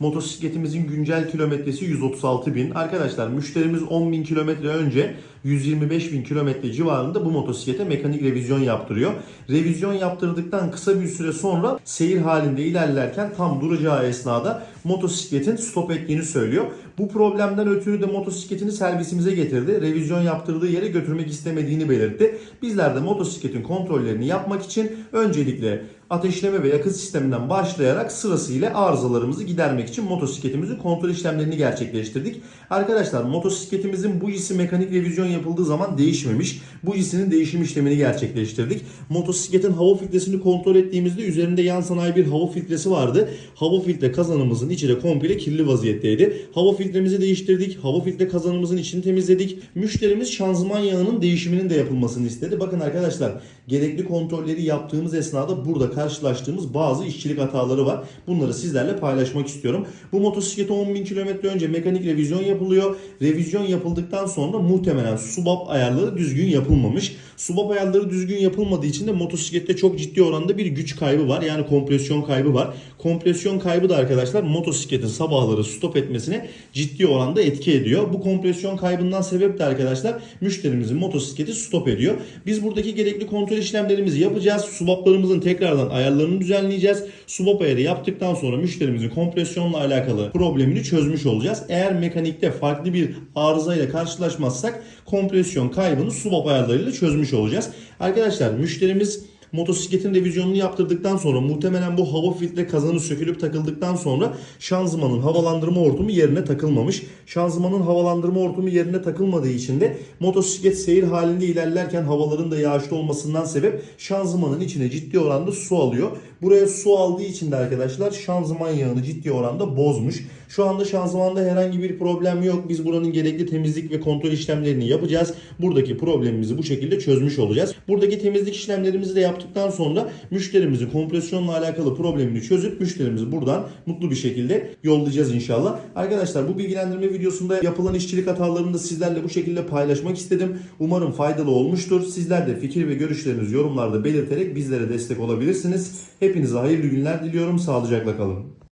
Motosikletimizin güncel kilometresi 136 bin. Arkadaşlar müşterimiz 10 bin kilometre önce 125 bin kilometre civarında bu motosiklete mekanik revizyon yaptırıyor. Revizyon yaptırdıktan kısa bir süre sonra seyir halinde ilerlerken tam duracağı esnada motosikletin stop ettiğini söylüyor. Bu problemden ötürü de motosikletini servisimize getirdi. Revizyon yaptırdığı yere götürmek istemediğini belirtti. Bizler de motosikletin kontrollerini yapmak için öncelikle ateşleme ve yakıt sisteminden başlayarak sırasıyla arızalarımızı gidermek için motosikletimizin kontrol işlemlerini gerçekleştirdik. Arkadaşlar motosikletimizin bu isi mekanik revizyon yapıldığı zaman değişmemiş. Bu isinin değişim işlemini gerçekleştirdik. Motosikletin hava filtresini kontrol ettiğimizde üzerinde yan sanayi bir hava filtresi vardı. Hava filtre kazanımızın içi de komple kirli vaziyetteydi. Hava filtremizi değiştirdik. Hava filtre kazanımızın içini temizledik. Müşterimiz şanzıman yağının değişiminin de yapılmasını istedi. Bakın arkadaşlar gerekli kontrolleri yaptığımız esnada burada karşılaştığımız bazı işçilik hataları var. Bunları sizlerle paylaşmak istiyorum. Bu motosiklete 10.000 kilometre önce mekanik revizyon yapılıyor. Revizyon yapıldıktan sonra muhtemelen subap ayarları düzgün yapılmamış. Subap ayarları düzgün yapılmadığı için de motosiklette çok ciddi oranda bir güç kaybı var. Yani kompresyon kaybı var. Kompresyon kaybı da arkadaşlar motosikletin sabahları stop etmesine ciddi oranda etki ediyor. Bu kompresyon kaybından sebep de arkadaşlar müşterimizin motosikleti stop ediyor. Biz buradaki gerekli kontrol işlemlerimizi yapacağız. Subaplarımızın tekrardan ayarlarını düzenleyeceğiz. Subap ayarı yaptıktan sonra müşterimizin kompresyonla alakalı problemini çözmüş olacağız. Eğer mekanikte farklı bir arızayla karşılaşmazsak kompresyon kaybını subap ayarlarıyla çözmüş olacağız. Arkadaşlar müşterimiz motosikletin revizyonunu yaptırdıktan sonra muhtemelen bu hava filtre kazanı sökülüp takıldıktan sonra şanzımanın havalandırma hortumu yerine takılmamış. Şanzımanın havalandırma hortumu yerine takılmadığı için de motosiklet seyir halinde ilerlerken havaların da yağışlı olmasından sebep şanzımanın içine ciddi oranda su alıyor. Buraya su aldığı için de arkadaşlar şanzıman yağını ciddi oranda bozmuş. Şu anda şanzımanda herhangi bir problem yok. Biz buranın gerekli temizlik ve kontrol işlemlerini yapacağız. Buradaki problemimizi bu şekilde çözmüş olacağız. Buradaki temizlik işlemlerimizi de yaptıktan sonra müşterimizin kompresyonla alakalı problemini çözüp müşterimizi buradan mutlu bir şekilde yollayacağız inşallah. Arkadaşlar bu bilgilendirme videosunda yapılan işçilik hatalarını da sizlerle bu şekilde paylaşmak istedim. Umarım faydalı olmuştur. Sizler de fikir ve görüşlerinizi yorumlarda belirterek bizlere destek olabilirsiniz. Hepinize hayırlı günler diliyorum. Sağlıcakla kalın.